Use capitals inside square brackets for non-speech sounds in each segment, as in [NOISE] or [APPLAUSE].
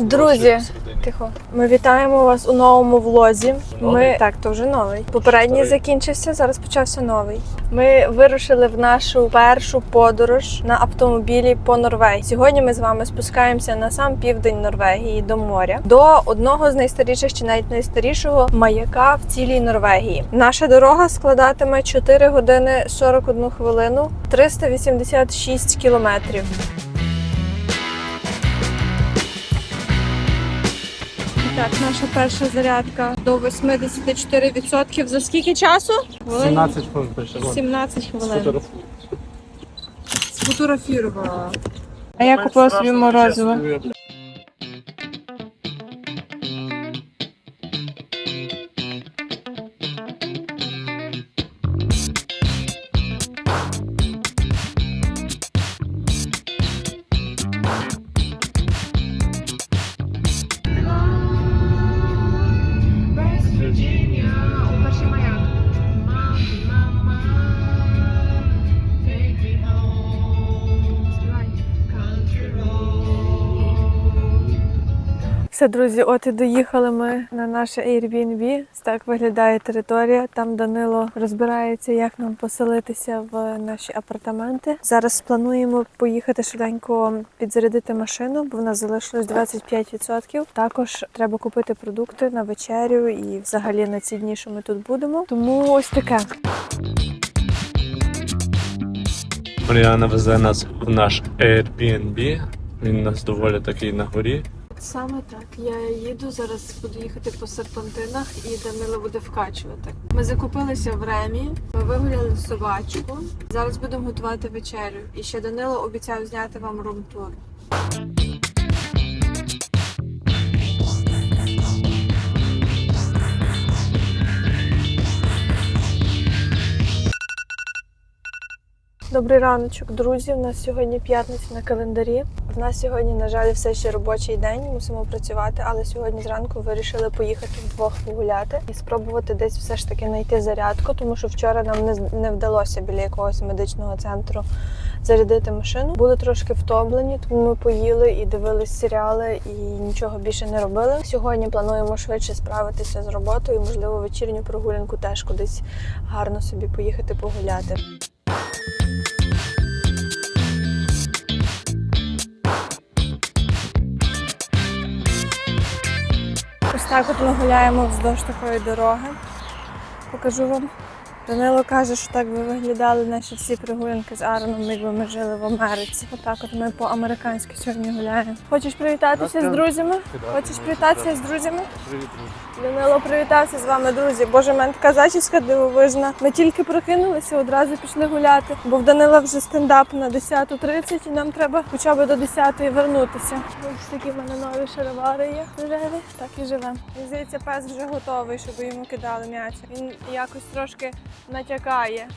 Друзі, тихо. Ми вітаємо вас у новому влозі. Ми так, то вже новий. Попередній закінчився, зараз почався новий. Ми вирушили в нашу першу подорож на автомобілі по Норвегії. Сьогодні ми з вами спускаємося на сам південь Норвегії до моря, до одного з найстаріших чи навіть найстарішого маяка в цілій Норвегії. Наша дорога складатиме 4 години 41 хвилину, 386 кілометрів. Так, наша перша зарядка до 84%. За скільки часу? 17 хвилин прийшло. 17 хвилин. Сфотографірувала. А я купила собі морозиво. Все, друзі, от і доїхали ми на наше Airbnb. Так виглядає територія. Там Данило розбирається, як нам поселитися в наші апартаменти. Зараз плануємо поїхати швиденько підзарядити машину, бо в нас залишилось 25%. Також треба купити продукти на вечерю і взагалі на ці дні, що ми тут будемо. Тому ось таке. Маріана везе нас в наш Airbnb. Він нас доволі такий на горі. Саме так. Я їду зараз, буду їхати по серпантинах і Данила буде вкачувати. Ми закупилися в Ремі, ми вигуляли собачку. Зараз будемо готувати вечерю. І ще Данило обіцяв зняти вам рум-тур. Добрий раночок, друзі. У нас сьогодні п'ятниця на календарі. В нас сьогодні, на жаль, все ще робочий день. Мусимо працювати, але сьогодні зранку вирішили поїхати вдвох погуляти і спробувати десь все ж таки знайти зарядку, тому що вчора нам не, не вдалося біля якогось медичного центру зарядити машину. Були трошки втомлені, тому ми поїли і дивились серіали і нічого більше не робили. Сьогодні плануємо швидше справитися з роботою. Можливо, вечірню прогулянку теж кудись гарно собі поїхати погуляти. Так от ми гуляємо вздовж такої дороги. Покажу вам. Данило каже, що так би виглядали наші всі прогулянки з Аароном, якби ми жили в Америці. Отак от ми по-американськи сьогодні гуляємо. Хочеш привітатися з друзями? Хочеш привітатися з друзями? Данило привітався з вами, друзі. Боже, мене така зачіска дивовижна. Ми тільки прокинулися, одразу пішли гуляти, бо в Данила вже стендап на 10.30 і нам треба хоча б до 10.00 вернутися. Ось такі в мене нові шаровари є. Рожеві. Так і живемо. Здається, пес вже готовий, щоб йому кидали м'яч. Він якось трошки натякає.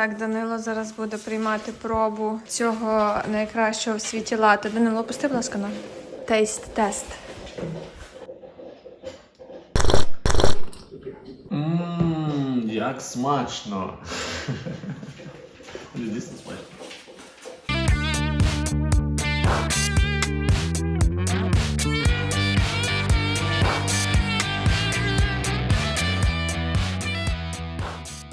Так, Данило зараз буде приймати пробу цього найкращого в світі лати. Данило, пусти, будь ласка, на тейст тест. Ммм, як смачно. [LAUGHS] Дійсно смачно.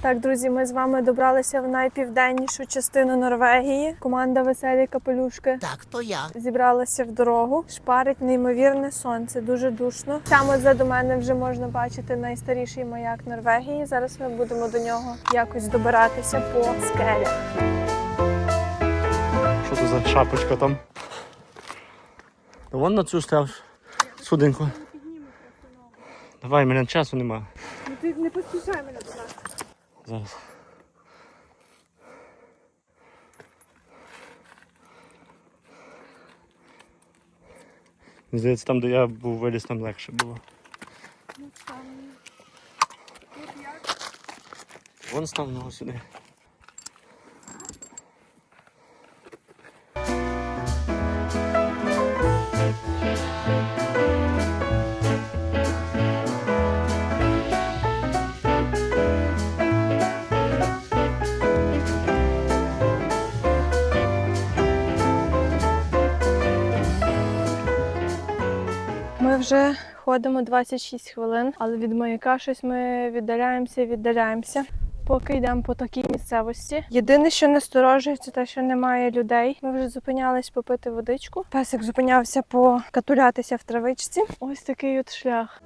Так, друзі, ми з вами добралися в найпівденнішу частину Норвегії. Команда Веселі Капелюшки Так, то я. зібралася в дорогу. Шпарить неймовірне сонце, дуже душно. Там от позаду мене вже можна бачити найстаріший маяк Норвегії. Зараз ми будемо до нього якось добиратися по скелях. Що це за шапочка там? Та вон на цю став судинку. Давай, мене часу нема. Ну ти не поспішай мене, будь ласка. Зараз. Здається, там, де я був виліз, там легше було. Ну? Вон став ногу сюди. Вже ходимо 26 хвилин, але від маяка щось ми віддаляємося, віддаляємося. Поки йдемо по такій місцевості. Єдине, що насторожує, це те, що немає людей. Ми вже зупинялись попити водичку. Песик зупинявся покатулятися в травичці. Ось такий от шлях.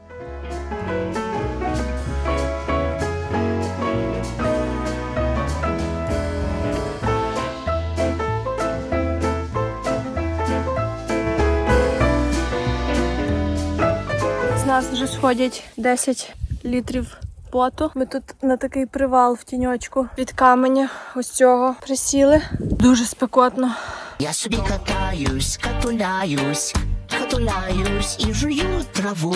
Нас вже сходять 10 літрів поту. Ми тут на такий привал в тіньочку від каменя ось цього присіли. Дуже спекотно. Я собі катаюсь, катуляюсь, катуляюсь і жую траву.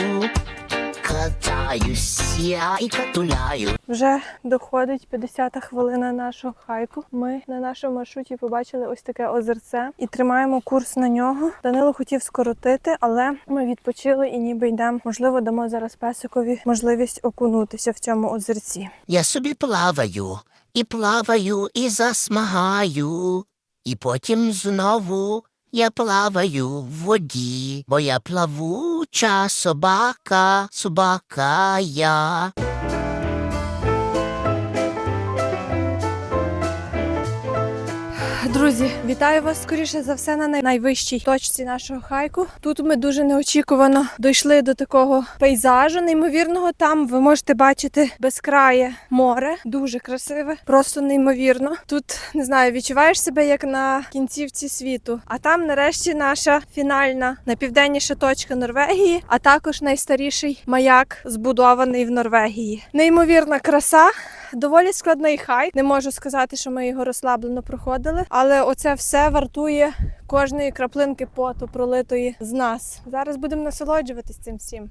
Катаюсь я і катуляю. Вже доходить 50-та хвилина нашого хайку. Ми на нашому маршруті побачили ось таке озерце і тримаємо курс на нього. Данило хотів скоротити, але ми відпочили і ніби йдемо. Можливо, дамо зараз песикові можливість окунутися в цьому озерці. Я собі плаваю, і плаваю, і засмагаю. І потім знову я плаваю в воді, бо я плавуча собака, собака я. Друзі, вітаю вас скоріше за все на найвищій точці нашого хайку. Тут ми дуже неочікувано дійшли до такого пейзажу неймовірного. Там ви можете бачити безкрає море, дуже красиве, просто неймовірно. Тут не знаю, відчуваєш себе як на кінцівці світу. А там, нарешті, наша фінальна найпівденніша точка Норвегії, а також найстаріший маяк, збудований в Норвегії. Неймовірна краса. Доволі складний хайк. Не можу сказати, що ми його розслаблено проходили, але оце все вартує кожної краплинки поту, пролитої з нас. Зараз будемо насолоджуватись цим всім.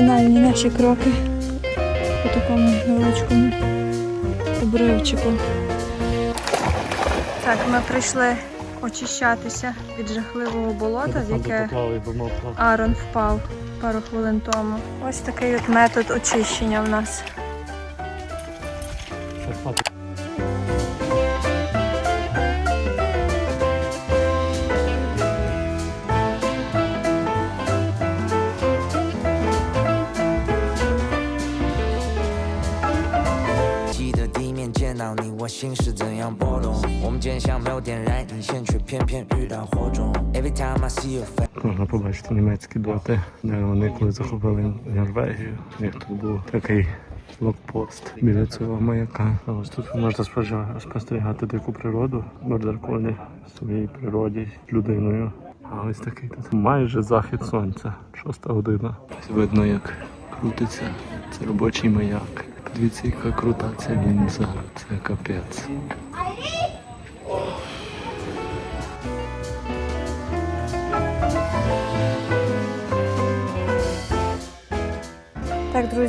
Фінальні наші кроки по такому невеличкому обривчику. Так, ми прийшли очищатися від жахливого болота, в яке Арон впав пару хвилин тому. Ось такий от метод очищення в нас. Можна побачити німецькі доти, де вони коли захопили Норвегію. У тут був такий блокпост біля цього маяка. А ось тут можете спостерігати дику природу, в своїй природі людиною. А ось такий тут майже захід сонця, шоста година. Ось видно, як крутиться. Це робочий маяк. Подивіться, яка крута ця лінза. Це капець.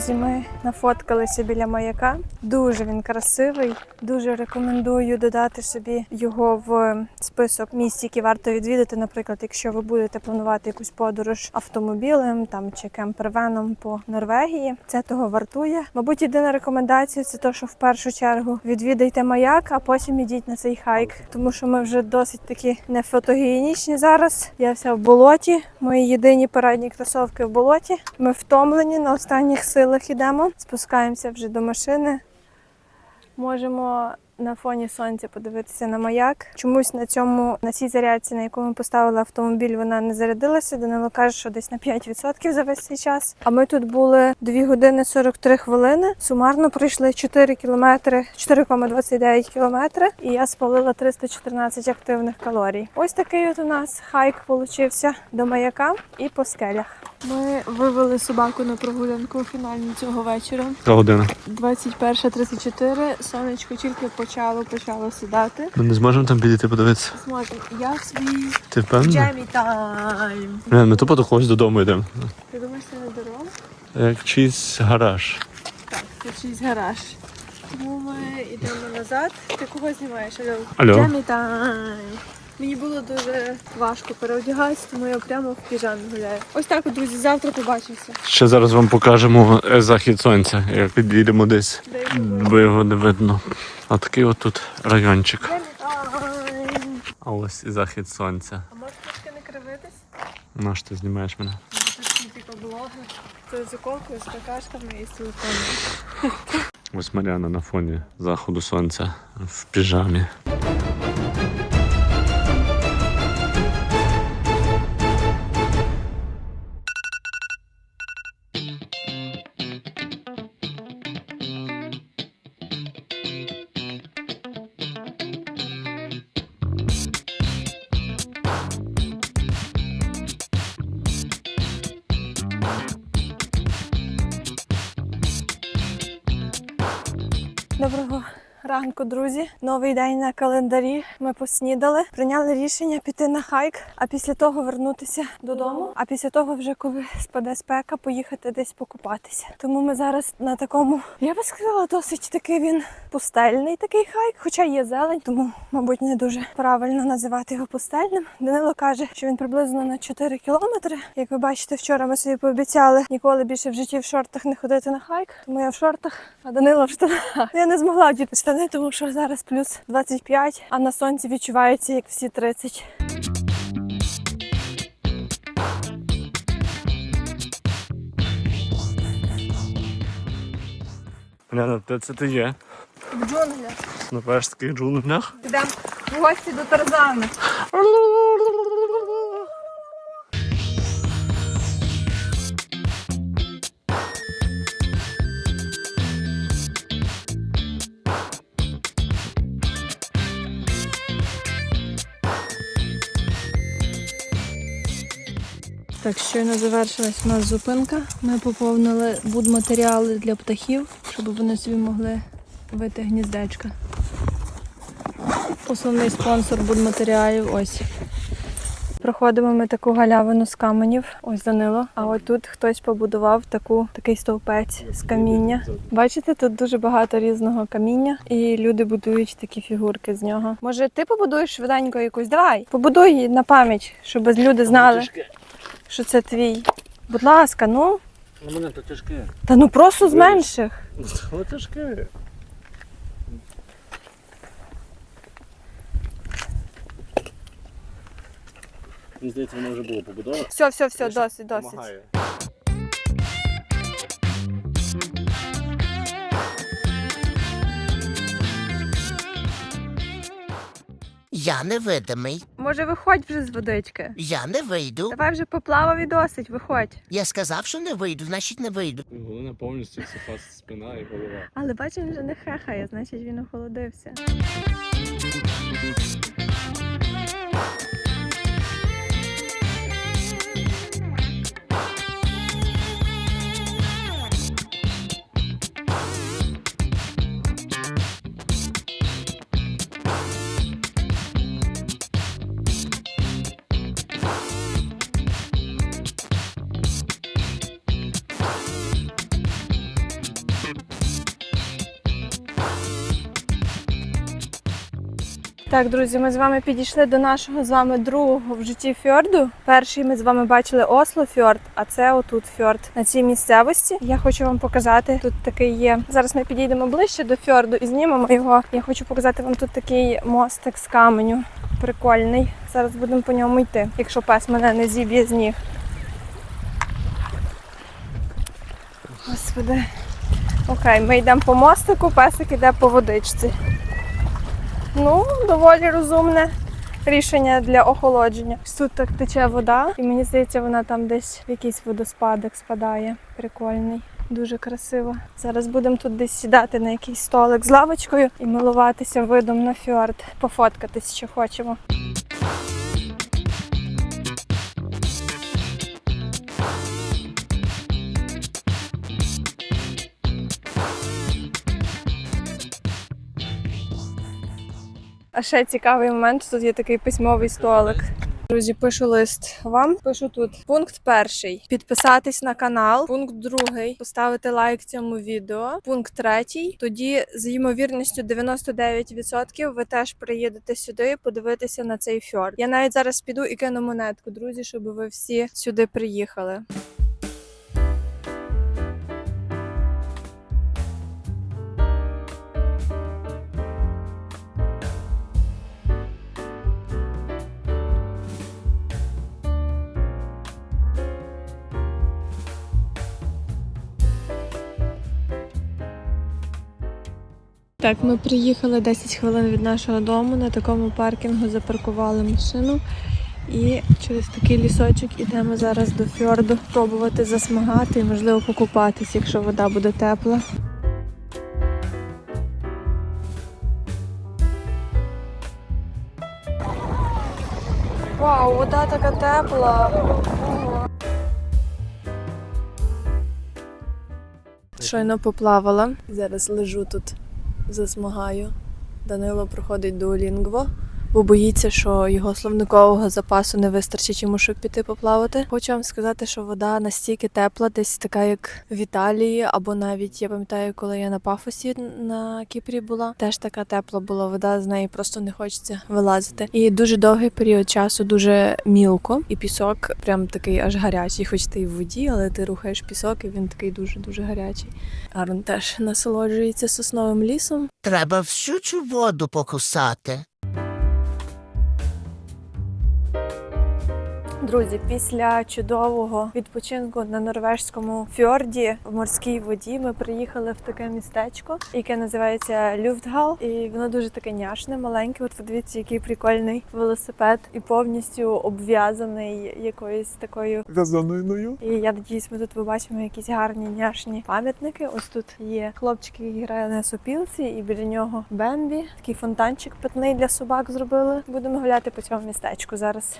Друзі, ми нафоткалися біля маяка. Дуже він красивий. Дуже рекомендую додати собі його в список місць, які варто відвідати. Наприклад, якщо ви будете планувати якусь подорож автомобілем там чи кемпервеном по Норвегії, це того вартує. Мабуть, єдина рекомендація це те, що в першу чергу відвідайте маяк, а потім ідіть на цей хайк, тому що ми вже досить таки не фотогенічні зараз. Я вся в болоті. Мої єдині парадні кросовки в болоті. Ми втомлені на останніх силах ідемо. Спускаємося вже до машини. можемо на фоні сонця подивитися на маяк. Чомусь на цьому на цій зарядці, на яку ми поставили автомобіль, вона не зарядилася. Данило каже, що десь на 5% за весь цей час. А ми тут були 2 години 43 хвилини. Сумарно пройшли 4 кілометри, 4,29 кілометри, і я спалила 314 активних калорій. Ось такий от у нас хайк получився до маяка і по скелях. Ми вивели собаку на прогулянку фінальну цього вечора. За година. 21.34, сонечко тільки почало почало сідати. Ми не зможемо там підійти подивитися. Зможемо. Я в свій Ти впевнений? джемі тайм. Не, ми тупо до когось додому йдемо. Ти думаєш, це не дорога? Як чийсь гараж. Так, це чийсь гараж. Тому ми йдемо назад. Ти кого знімаєш, Альо? Алло. Джемі тайм. Мені було дуже важко переодягатися, тому я прямо в піжамі гуляю. Ось так, от, друзі, завтра побачимося. Ще зараз вам покажемо е, захід сонця, як підійдемо десь, бо його не видно. А такий от тут райончик. А ось і захід сонця. А можеш трошки не кривитись? Що ти знімаєш мене? Типу. Це з іконкою, з какашками і з телефоном. Ось Маріана на фоні заходу сонця в піжамі. Ранку, друзі. Новий день на календарі. Ми поснідали, прийняли рішення піти на хайк, а після того вернутися додому. А після того, вже коли спаде спека, поїхати десь покупатися. Тому ми зараз на такому, я би сказала, досить такий він пустельний такий хайк, хоча є зелень, тому, мабуть, не дуже правильно називати його пустельним. Данило каже, що він приблизно на 4 кілометри. Як ви бачите, вчора ми собі пообіцяли ніколи більше в житті в шортах не ходити на хайк. Тому я в шортах, а Данило в штанах. Я не змогла вдіти штани, тому що зараз плюс 25, а на сонці відчувається як всі 30. Маріана, де це ти є? В джунглях. На перських джунглях? Йдемо в гості до Тарзана. [LAUGHS] Так, щойно завершилась у нас зупинка. Ми поповнили будматеріали для птахів, щоб вони собі могли вити гніздечка. Основний спонсор будматеріалів ось. Проходимо ми таку галявину з каменів. Ось Данило. А от тут хтось побудував таку, такий стовпець з каміння. Бачите, тут дуже багато різного каміння, і люди будують такі фігурки з нього. Може, ти побудуєш швиденько якусь? Давай, побудуй на пам'ять, щоб люди знали, що це твій. Будь ласка, ну. У мене то тяжке. Та ну просто з менших. Ну тяжке. Мені здається, воно вже було побудовано. Все, все, все, досить, досить. Я невидимий. Може, виходь вже з водички. Я не вийду. Давай вже поплавав і досить, виходь. Я сказав, що не вийду, значить не вийду. Головне повністю суха спина і голова. Але бачиш, він вже не хехає, значить він охолодився. Так, друзі, ми з вами підійшли до нашого з вами другого в житті фьорду. Перший ми з вами бачили Осло фьорд, а це отут фьорд на цій місцевості. Я хочу вам показати. Тут такий є. Зараз ми підійдемо ближче до фьорду і знімемо його. Я хочу показати вам тут такий мостик з каменю. Прикольний. Зараз будемо по ньому йти, якщо пес мене не зіб'є з ніг. Господи. Окей, ми йдемо по мостику, песик іде по водичці. Ну, доволі розумне рішення для охолодження. Тут так тече вода, і мені здається, вона там десь в якийсь водоспадок спадає. Прикольний. Дуже красиво. Зараз будемо тут десь сідати на якийсь столик з лавочкою і милуватися видом на фьорд, пофоткатись, що хочемо. Ще цікавий момент. Тут є такий письмовий столик. Друзі, пишу лист вам. Пишу тут пункт перший: підписатись на канал. Пункт другий поставити лайк цьому відео. Пункт третій. Тоді з ймовірністю 99% ви теж приїдете сюди подивитися на цей фьорд. Я навіть зараз піду і кину монетку, друзі, щоб ви всі сюди приїхали. Так, ми приїхали 10 хвилин від нашого дому. На такому паркінгу запаркували машину. І через такий лісочок ідемо зараз до фьорду пробувати засмагати і, можливо, покупатись, якщо вода буде тепла. Вау, вода така тепла. Щойно поплавала. Зараз лежу тут засмагаю. Данило проходить до Олінгво, бо боїться, що його словникового запасу не вистачить йому, щоб піти поплавати. Хочу вам сказати, що вода настільки тепла, десь така, як в Італії, або навіть я пам'ятаю, коли я на пафосі на Кіпрі була, теж така тепла була вода, з неї просто не хочеться вилазити. І дуже довгий період часу, дуже мілко, і пісок прям такий аж гарячий, хоч ти і в воді, але ти рухаєш пісок, і він такий дуже дуже гарячий. Арон теж насолоджується сосновим лісом. Треба всю цю воду покусати. Друзі, після чудового відпочинку на норвежському фьорді в морській воді ми приїхали в таке містечко, яке називається Люфтгал. І воно дуже таке няшне, маленьке. От подивіться, який прикольний велосипед і повністю обв'язаний якоюсь такою В'язаниною. І я надіюсь, ми тут побачимо якісь гарні няшні пам'ятники. Ось тут є хлопчик, який грає на сопілці, і біля нього Бембі. Такий фонтанчик питний для собак зробили. Будемо гуляти по цьому містечку зараз.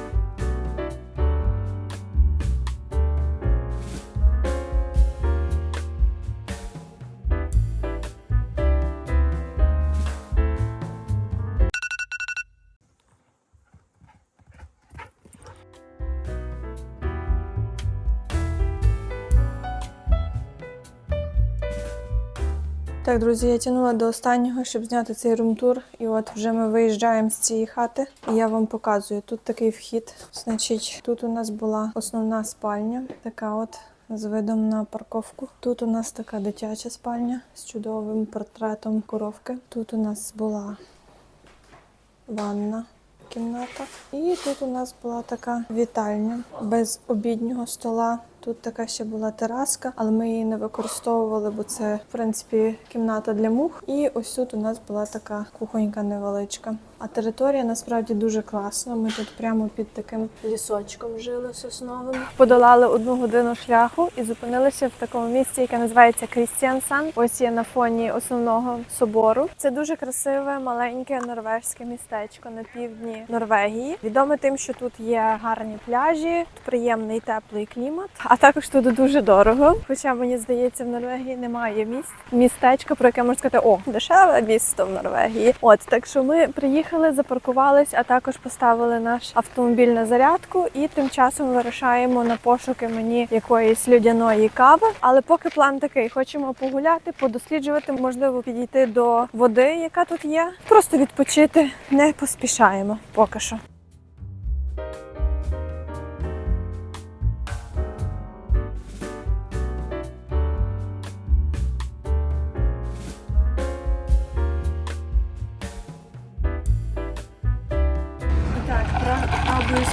Так, друзі, я тягнула до останнього, щоб зняти цей румтур. І от вже ми виїжджаємо з цієї хати. І я вам показую. Тут такий вхід. Значить, тут у нас була основна спальня, така от з видом на парковку. Тут у нас така дитяча спальня з чудовим портретом коровки. Тут у нас була ванна. Кімната. І тут у нас була така вітальня без обіднього стола. Тут така ще була тераска, але ми її не використовували, бо це в принципі кімната для мух. І ось тут у нас була така кухонька невеличка. А територія насправді дуже класна. Ми тут прямо під таким лісочком жили сосновим. Подолали одну годину шляху і зупинилися в такому місці, яке називається Крістіансан. Ось є на фоні основного собору. Це дуже красиве, маленьке норвежське містечко на півдні Норвегії. Відоме тим, що тут є гарні пляжі, приємний теплий клімат, а також тут дуже дорого. Хоча мені здається, в Норвегії немає місць містечка, про яке можна сказати, о, дешеве місто в Норвегії. От так що ми приїхали, запаркувались, а також поставили наш автомобіль на зарядку, і тим часом вирушаємо на пошуки мені якоїсь людяної кави. Але поки план такий: хочемо погуляти, подосліджувати, можливо, підійти до води, яка тут є. Просто відпочити не поспішаємо поки що.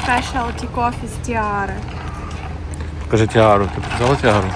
Спешалті кофі з тіари. Покажи тіару. Ти показала тіару?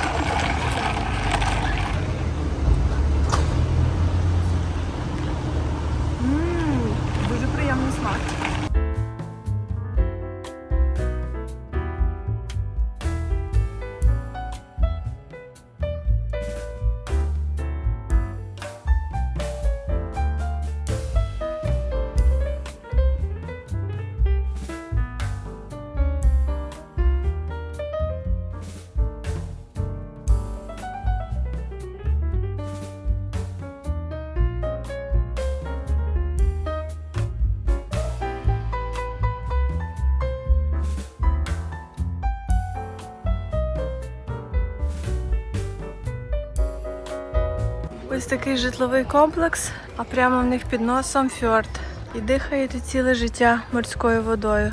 Ось такий житловий комплекс, а прямо в них під носом фьорд. І дихаєте ціле життя морською водою.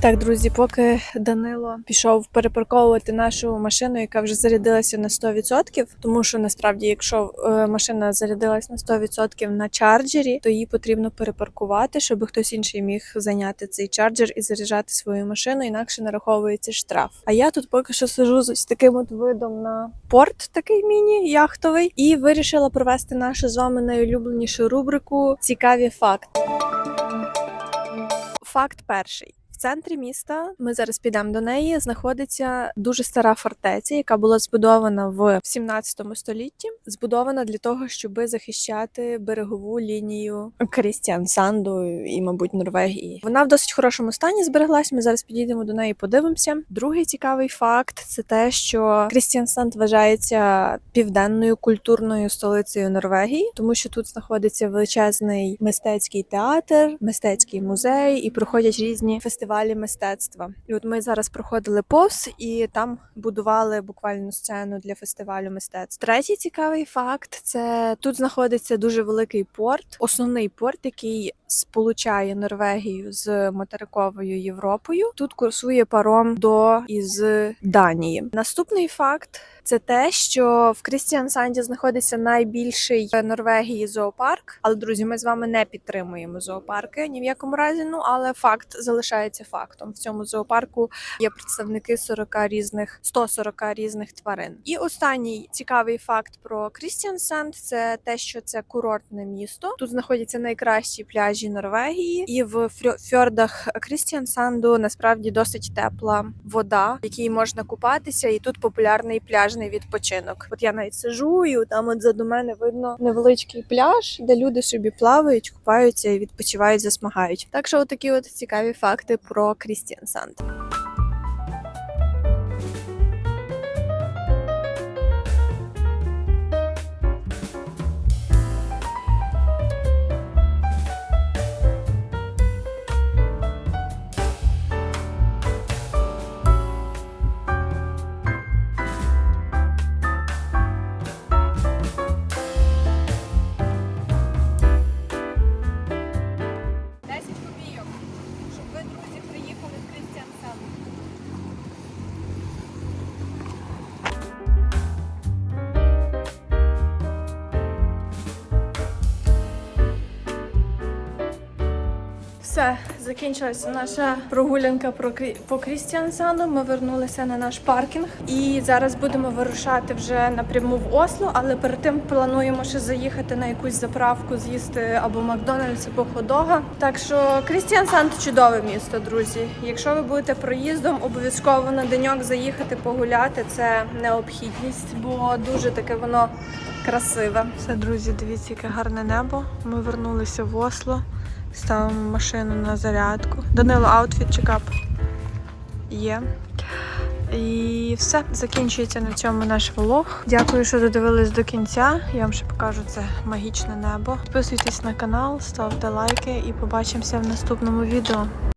Так, друзі, поки Данило пішов перепарковувати нашу машину, яка вже зарядилася на 100%, тому що насправді, якщо е, машина зарядилась на 100% на чарджері, то її потрібно перепаркувати, щоб хтось інший міг зайняти цей чарджер і заряджати свою машину, інакше нараховується штраф. А я тут поки що сижу з таким от видом на порт, такий міні-яхтовий, і вирішила провести нашу з вами найулюбленішу рубрику Цікаві факти. Факт перший. Центрі міста ми зараз підемо до неї. Знаходиться дуже стара фортеця, яка була збудована в 17 столітті. Збудована для того, щоб захищати берегову лінію Крістіан Санду і, мабуть, Норвегії. Вона в досить хорошому стані збереглась. Ми зараз підійдемо до неї, подивимося. Другий цікавий факт це те, що Крістіан Санд вважається південною культурною столицею Норвегії, тому що тут знаходиться величезний мистецький театр, мистецький музей і проходять різні фестивалі мистецтва. І от ми зараз проходили повз, і там будували буквально сцену для фестивалю мистецтв. Третій цікавий факт це тут знаходиться дуже великий порт, основний порт, який сполучає Норвегію з материковою Європою. Тут курсує паром до із Данії. Наступний факт це те, що в Крістіансанді знаходиться найбільший Норвегії зоопарк. Але друзі, ми з вами не підтримуємо зоопарки ні в якому разі. Ну але факт залишається фактом. В цьому зоопарку є представники 40 різних 140 різних тварин. І останній цікавий факт про Крістіансанд це те, що це курортне місто. Тут знаходяться найкращі пляжі Норвегії, і в фьордах Крістіансанду насправді досить тепла вода, в якій можна купатися, і тут популярний пляжний відпочинок. От я навіть сижу, і там от заду мене видно невеличкий пляж, де люди собі плавають, купаються і відпочивають, засмагають. Так що, такі от цікаві факти про Крістіансанд. Десять закінчилася наша прогулянка по Крістіансанду. Ми вернулися на наш паркінг і зараз будемо вирушати вже напряму в Осло, але перед тим плануємо ще заїхати на якусь заправку, з'їсти або Макдональдс, або ходога. Так що Крістіансанд чудове місто, друзі. Якщо ви будете проїздом, обов'язково на деньок заїхати погуляти. Це необхідність, бо дуже таке воно красиве. Все, друзі, дивіться, яке гарне небо. Ми вернулися в Осло. Ставимо машину на зарядку. Данило, аутфіт чекап є. І все, закінчується на цьому наш влог. Дякую, що додивились до кінця. Я вам ще покажу це магічне небо. Підписуйтесь на канал, ставте лайки і побачимося в наступному відео.